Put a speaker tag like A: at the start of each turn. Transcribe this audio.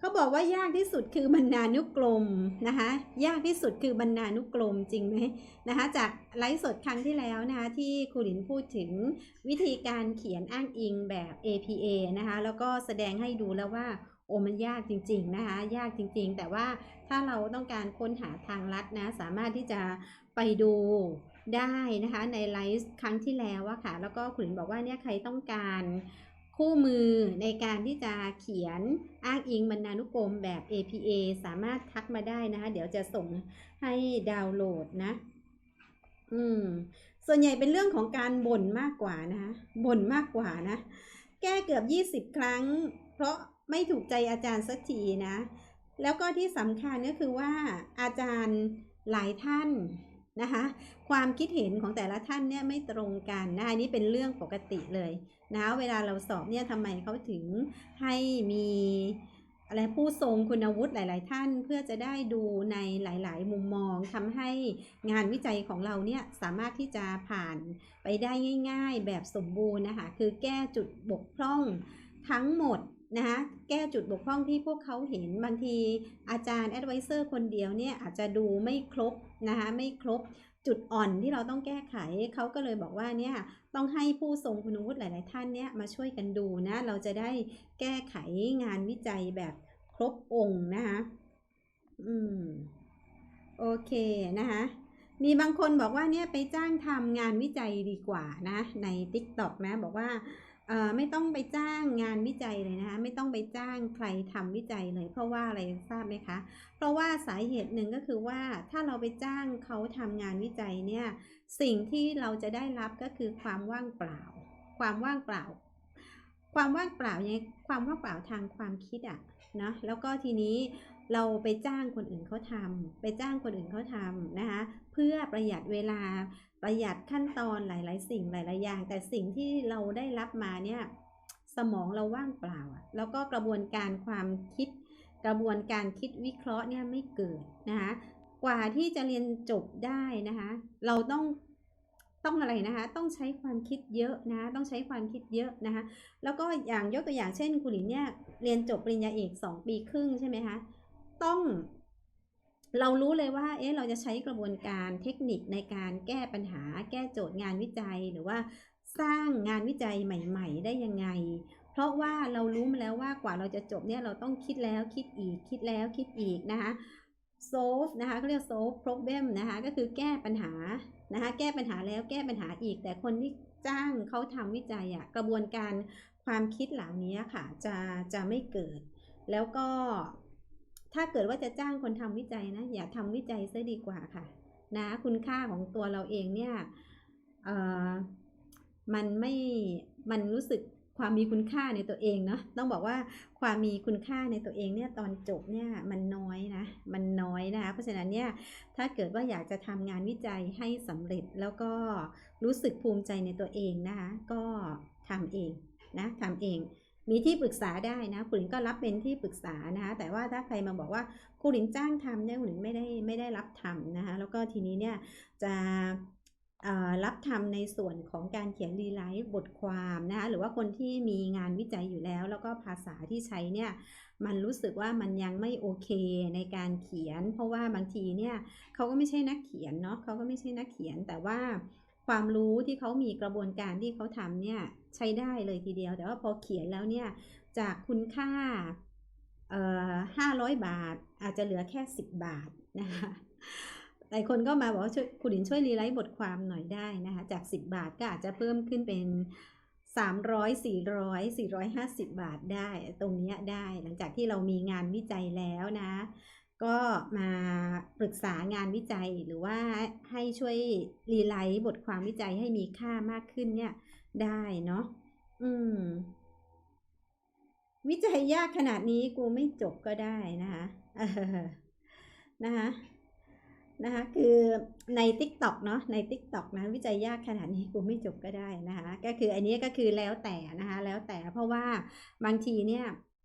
A: เขาบอกว่ายากที่สุดคือบรรณานุกรมนะคะ ยากที่สุดคือบรรณานุกรมจริงไหมนะคะ จากไลฟ์สดครั้งที่แล้วนะคะที่ครูหลินพูดถึงวิธีการเขียนอ้างอิงแบบ APA นะคะ แล้วก็แสดงให้ดูแล้วว่าโอ้มันยากจริง ๆนะคะ ยากจริง ๆ แต่ว่าถ้าเราต้องการค้นหาทางลัดนะ สามารถที่จะไปดูได้นะคะในไลฟ์ครั้งที่แล้วอะค่ะ แล้วก็คุรินบอกว่าเนี่ยใครต้องการ คู่มือในการที่จะเขียนอ้างอิงบรรณานุกรมแบบ APA สามารถทักมาได้นะคะ เดี๋ยวจะส่งให้ดาวน์โหลดนะ อืม ส่วนใหญ่เป็นเรื่องของการบ่นมากกว่านะคะบ่นมากกว่านะ แก้เกือบ 20 ครั้ง เพราะไม่ถูกใจอาจารย์สักทีนะ แล้วก็ที่สำคัญก็คือว่าอาจารย์หลายท่าน นะคะ ความคิดเห็นของแต่ละท่านเนี่ยไม่ตรงกันนะอันนี้เป็นเรื่องปกติเลยนะเวลาเราสอบเนี่ยทำไมเขาถึงให้มีอะไรผู้ทรงคุณวุฒิหลาย ๆ ท่านเพื่อจะได้ดูในหลาย ๆ มุมมองทำให้งานวิจัยของเราเนี่ยสามารถที่จะผ่านไปได้ง่าย ๆ แบบสมบูรณ์นะคะคือแก้จุดบกพร่องทั้งหมด นะคะแก้จุดบกพร่องที่พวกเขาเห็นบางทีอาจารย์แอดไวเซอร์คนเดียวเนี่ยอาจจะดูไม่ครบนะคะไม่ครบจุดอ่อนที่เราต้องแก้ไขเขาก็เลยบอกว่าเนี่ยต้องให้ผู้ทรงคุณวุฒิหลาย ๆ ท่านเนี่ยมาช่วยกันดูนะเราจะได้แก้ไขงานวิจัยแบบครบองค์นะคะอืมโอเคนะคะมีบางคนบอกว่าเนี่ยไปจ้างทำงานวิจัยดีกว่านะใน TikTok นะบอกว่า ไม่ต้องไปจ้างงานวิจัยเลยนะคะ ไม่ต้องไปจ้างใครทำวิจัยเลย เพราะว่าอะไรทราบไหมคะ เพราะว่าสาเหตุหนึ่งก็คือว่าถ้าเราไปจ้างเขาทำงานวิจัยเนี่ยสิ่งที่เราจะได้รับก็คือความว่างเปล่า ความว่างเปล่า ความว่างเปล่าเนี่ยความว่างเปล่าทางความคิดอะนะแล้วก็ทีนี้เราไปจ้างคนอื่นเขาทำไปจ้างคนอื่นเขาทำนะคะเพื่อประหยัดเวลาประหยัดขั้นตอนหลาย ๆ สิ่งหลาย ๆ อย่าง แต่สิ่งที่เราได้รับมาเนี่ยสมองเราว่างเปล่าอะแล้วก็กระบวนการความคิด กระบวนการคิดวิเคราะห์เนี่ยไม่เกิดนะคะกว่าที่จะเรียนจบได้นะคะเราต้อง ต้องอะไรนะคะ ต้องใช้ความคิดเยอะนะต้องใช้ความคิดเยอะนะคะ แล้วก็อย่างยกตัวอย่างเช่นคุณหลินเนี่ยเรียนจบปริญญาเอกสองปีครึ่งใช่ไหมคะ ต้องเรารู้เลยว่า เอ๊ะ เราจะใช้กระบวนการเทคนิคในการแก้ปัญหา แก้โจทย์งานวิจัย หรือว่าสร้างงานวิจัยใหม่ ๆ ได้ยังไง เพราะว่าเรารู้มาแล้วว่ากว่าเราจะจบเนี่ย เราต้องคิดแล้วคิดอีก คิดแล้วคิดอีกนะคะ solve นะคะเขาเรียก solve problem นะคะก็คือแก้ปัญหานะคะแก้ปัญหาแล้วแก้ปัญหาอีก แต่คนที่จ้างเขาทำวิจัยอะกระบวนการความคิดเหล่านี้ค่ะจะจะไม่เกิด แล้วก็ถ้าเกิดว่าจะจ้างคนทำวิจัยนะอย่าทำวิจัยซะดีกว่าค่ะนะคุณค่าของตัวเราเองเนี่ยเออมันไม่มันรู้สึก ความมีคุณค่าในตัวเองเนาะต้องบอกว่าความมีคุณค่าในตัวเองเนี่ยตอนจบเนี่ยมันน้อยนะมันน้อยนะคะเพราะฉะนั้นเนี่ยถ้าเกิดว่าอยากจะทำงานวิจัยให้สำเร็จแล้วก็รู้สึกภูมิใจในตัวเองนะคะก็ทำเองนะทำเองมีที่ปรึกษาได้นะคุณหลินก็รับเป็นที่ปรึกษานะคะแต่ว่าถ้าใครมาบอกว่าครูหลินจ้างทำเนี่ยคุณหลินไม่ได้ไม่ได้รับทำนะคะแล้วก็ทีนี้เนี่ยจะ รับทำในส่วนของการเขียนรีไลท์บทความนะคะหรือว่าคนที่มีงานวิจัยอยู่แล้ว แล้วก็ภาษาที่ใช้เนี่ยมันรู้สึกว่ามันยังไม่โอเคในการเขียน เพราะว่าบางทีเนี่ยเขาก็ไม่ใช่นักเขียนเนาะเขาก็ไม่ใช่นักเขียน แต่ว่าความรู้ที่เขามีกระบวนการที่เขาทำเนี่ยใช้ได้เลยทีเดียว แต่ว่าพอเขียนแล้วเนี่ยจากคุณค่าห้าร้อยบาทอาจจะเหลือแค่สิบบาทนะคะ หลายคนก็มาบอกว่าช่วยคุณหลินช่วยรีไลท์บทความหน่อยได้นะคะ จาก 10 บาทก็อาจจะเพิ่มขึ้นเป็น 300 400 450 บาทได้ ตรงเนี้ยได้หลังจากที่เรามีงานวิจัยแล้วนะ ก็มาปรึกษางานวิจัยหรือว่าให้ช่วยรีไลท์บทความวิจัยให้มีค่ามากขึ้นเนี่ยได้เนาะอืม วิจัยยากขนาดนี้กูไม่จบก็ได้นะคะนะคะ นะคะคือใน TikTok เนาะใน TikTok นะวิจัยยากขนาดนี้กูไม่จบก็ได้นะคะก็คืออันนี้ก็คือแล้วแต่นะคะแล้วแต่เพราะว่าบางทีเนี่ย